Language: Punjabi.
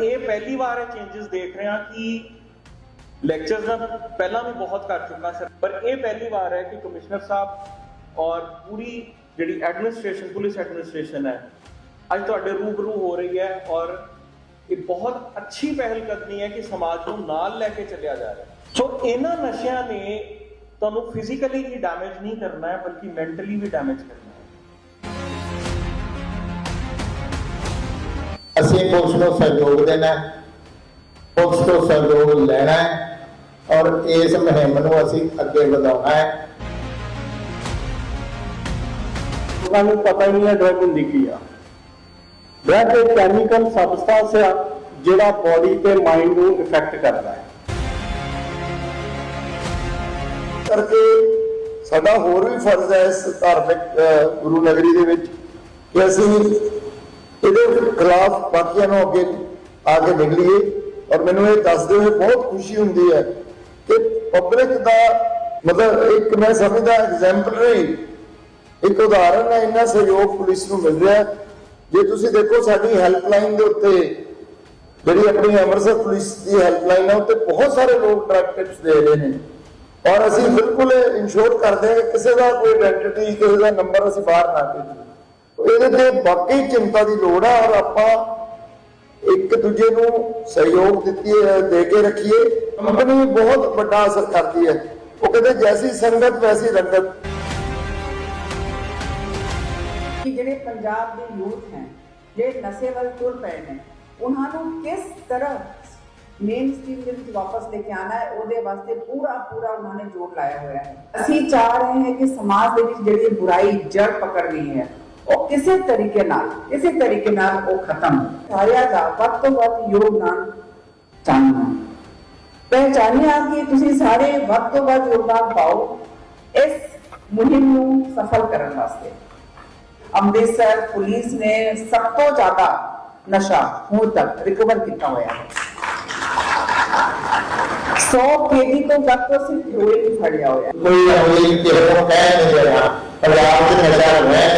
ਇਹ ਪਹਿਲੀ ਵਾਰ ਇਹ ਚੇਂजेस ਦੇਖ ਰਹੇ ਹਾਂ ਕਿ ਲੈਕਚਰਸ ਦਾ ਪਹਿਲਾਂ ਵੀ ਬਹੁਤ ਕਰ ਚੁੱਕਾ ਸਰ। ਪਰ ਇਹ ਪਹਿਲੀ ਵਾਰ ਹੈ ਕਿ ਕਮਿਸ਼ਨਰ ਸਾਹਿਬ ਔਰ ਪੂਰੀ ਜਿਹੜੀ ਐਡਮਿਨਿਸਟ੍ਰੇਸ਼ਨ ਪੁਲਿਸ ਐਡਮਿਨਿਸਟ੍ਰੇਸ਼ਨ ਹੈ, ਅੱਜ ਤੁਹਾਡੇ ਰੂਬਰੂ ਹੋ ਰਹੀ ਹੈ ਔਰ ਇਹ ਬਹੁਤ ਅੱਛੀ ਪਹਿਲ ਕਦਮੀ ਹੈ ਕਿ ਸਮਾਜ ਨੂੰ ਨਾਲ ਲੈ ਕੇ ਚੱਲਿਆ ਜਾ ਰਿਹਾ ਸੋ ਇਹਨਾਂ ਨਸ਼ਿਆਂ ਨੇ ਤੁਹਾਨੂੰ ਫਿਜ਼ੀਕਲੀ ਹੀ ਡੈਮੇਜ ਨਹੀਂ ਕਰਨਾ ਹੈ, ਬਲਕਿ ਮੈਂਟਲੀ ਵੀ ਡੈਮੇਜ ਕਰਨਾ ਹੈ। ਅਸੀਂ ਪੁਲਿਸ ਨੂੰ ਸਹਿਯੋਗ ਦੇਣਾ ਪੁਲਿਸ ਤੋਂ ਸਹਿਯੋਗ ਲੈਣਾ ਹੈ ਔਰ ਇਸ ਮੁਹਿੰਮ ਨੂੰ ਅਸੀਂ ਅੱਗੇ ਵਧਾਉਣਾ ਹੈ। ਲੋਕਾਂ ਨੂੰ ਪਤਾ ਹੀ ਨਹੀਂ ਹੈ ਡਰਗ ਹੁੰਦੀ ਕੀ ਆ। ਡਰਗ ਇੱਕ ਕੈਮੀਕਲ ਸਬਸਟੈਂਸ ਆ, ਜਿਹੜਾ ਬੋਡੀ ਤੇ ਮਾਈਂਡ ਨੂੰ ਇਫੈਕਟ ਕਰਦਾ ਹੈ। ਕਰਕੇ ਸਾਡਾ ਹੋਰ ਵੀ ਫਰਜ਼ ਹੈ ਇਸ ਧਾਰਮਿਕ ਗੁਰੂ ਨਗਰੀ ਦੇ ਵਿੱਚ ਕਿ ਅਸੀਂ ਇਹਦੇ ਖਿਲਾਫ ਬਾਕੀਆਂ ਨੂੰ ਅੱਗੇ ਆ ਕੇ ਨਿਕਲੀਏ ਔਰ ਮੈਨੂੰ ਇਹ ਦੱਸਦੇ ਹੋਏ ਬਹੁਤ ਖੁਸ਼ੀ ਹੁੰਦੀ ਹੈ ਕਿ ਪਬਲਿਕ ਦਾ ਮਤਲਬ ਇੱਕ ਮੈਂ ਸਮਝਦਾ ਐਗਜ਼ੈਂਪਲਰੀ ਇੱਕ ਉਦਾਹਰਨ ਹੈ, ਇੰਨਾ ਸਹਿਯੋਗ ਪੁਲਿਸ ਨੂੰ ਮਿਲ ਰਿਹਾ ਜੇ ਤੁਸੀਂ ਦੇਖੋ ਸਾਡੀ ਹੈਲਪਲਾਈਨ ਦੇ ਉੱਤੇ, ਜਿਹੜੀ ਆਪਣੀ ਅੰਮ੍ਰਿਤਸਰ ਪੁਲਿਸ ਦੀ ਹੈਲਪਲਾਈਨ ਹੈ, ਉੱਤੇ ਬਹੁਤ ਸਾਰੇ ਲੋਕ ਡਰਗ ਟਿਪਸ ਦੇ ਰਹੇ ਨੇ। ਔਰ ਅਸੀਂ ਬਿਲਕੁਲ ਇਨਸ਼ੋਰ ਕਰਦੇ ਹਾਂ ਕਿ ਕਿਸੇ ਦਾ ਕੋਈ ਆਇਡੈਂਟੀ ਕਿਸੇ ਦਾ ਨੰਬਰ ਅਸੀਂ ਬਾਹਰ ਨਾ ਭੇਜੀਏ। ਇਹਦੇ ਤੇ ਵਾਕਈ ਚਿੰਤਾ ਦੀ ਲੋੜ ਹੈ ਔਰ ਆਪਾਂ ਇੱਕ ਦੂਜੇ ਨੂੰ ਸਹਿਯੋਗ ਦਿੱਤੀ ਦੇ ਕੇ ਰੱਖੀਏ। ਕੰਪਨੀ ਬਹੁਤ ਵੱਡਾ ਅਸਰ ਕਰਦੀ ਹੈ। ਉਹ ਕਹਿੰਦੇ, ਜੈਸੀ ਸੰਗਤ, ਵੈਸੀ ਰੰਗਤ। ਕਿ ਜਿਹੜੇ ਪੰਜਾਬ ਦੇ ਯੂਥ ਹੈ, ਜਿਹੜੇ ਨਸ਼ੇ ਵੱਲ ਤੁਰ ਪਏ ਨੇ, ਉਹਨਾਂ ਨੂੰ ਕਿਸ ਤਰ੍ਹਾਂ ਮੇਨ ਸਟ੍ਰੀਮ ਦੇ ਵਿੱਚ ਵਾਪਸ ਲੈ ਕੇ ਆਣਾ ਹੈ, ਉਹਦੇ ਵਾਸਤੇ ਪੂਰਾ ਪੂਰਾ ਉਹਨਾਂ ਨੇ ਜੋਰ ਲਾਇਆ ਹੋਇਆ ਹੈ। ਅਸੀਂ ਚਾਹ ਰਹੇ ਹਾਂ ਕਿ ਸਮਾਜ ਦੇ ਵਿੱਚ ਜਿਹੜੀ ਬੁਰਾਈ ਜੜ ਪਕੜ ਰਹੀ ਹੈ ਉਹ ਕਿਸੇ ਤਰੀਕੇ ਨਾਲ ਕਿਸੇ ਤਰੀਕੇ ਨਾਲ ਉਹ ਖਤਮ ਹੋ। ਸਾਰਿਆਂ ਦਾ ਵੱਧ ਤੋਂ ਵੱਧ ਯੋਗਦਾਨ ਚਾਹੀਦਾ ਪਹਿਚਾਨਿਆ ਕਿ ਤੁਸੀਂ ਸਾਰੇ ਵੱਧ ਤੋਂ ਵੱਧ ਯੋਗਦਾਨ ਪਾਓ ਇਸ ਮੁਹਿੰਮ ਨੂੰ ਸਫਲ ਕਰਨ ਵਾਸਤੇ ਅੰਮ੍ਰਿਤਸਰ ਪੁਲਿਸ ਨੇ ਸਭ ਤੋਂ ਜ਼ਿਆਦਾ ਨਸ਼ਾ ਹੁਣ ਤੱਕ ਰਿਕਵਰ ਕੀਤਾ ਹੋਇਆ ਹੈ 100 ਕੇਜੀ ਤੋਂ ਵੱਧ ਤੋਂ ਸਿਰਫ ਹੀਰੋਇਨ ਹੀ ਫੜਿਆ ਹੋਇਆ ਹੈ ਕੋਈ ਅਮਲੀ ਕਿਸੇ ਨੂੰ ਕਹਿ ਨਹੀਂ ਦੇਣਾ ਪੰਜਾਬ 'ਚ ਨਸ਼ਾ ਰਹਿ ਨਹੀਂ ਦੇਣਾ